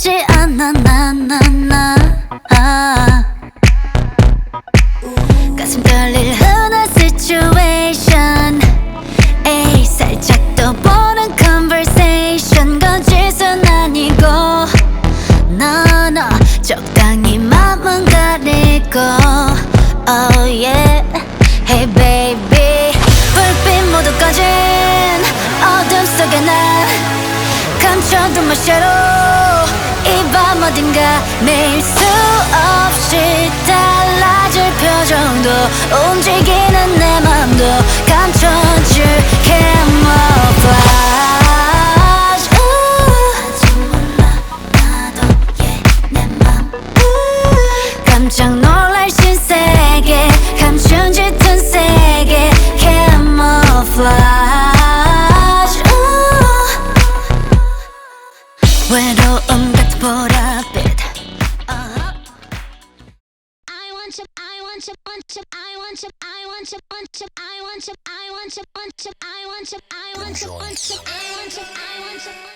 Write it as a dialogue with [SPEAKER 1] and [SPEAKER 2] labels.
[SPEAKER 1] 쉽지 않아 나나나. 아. 가슴 떨릴 흔한 situation. 에이 살짝 떠보는 conversation. 거짓은 아니고. 너너 적당히 맘은 가리고. Oh yeah. Hey baby. 불빛 모두 꺼진 어둠 속에 난 감춰둔 이밤 어딘가 매일 수 없이 달라질 표정도 움직이는 내 맘도 감춰줄 얘내맘 깜짝 놀랄 신세계 감춘 짙은 세계 외로움 같은 보랏
[SPEAKER 2] want you, want you, I want you, I want you, want you, I want you, I want you, want you, I want you, I want you, want you, I want you, I want you.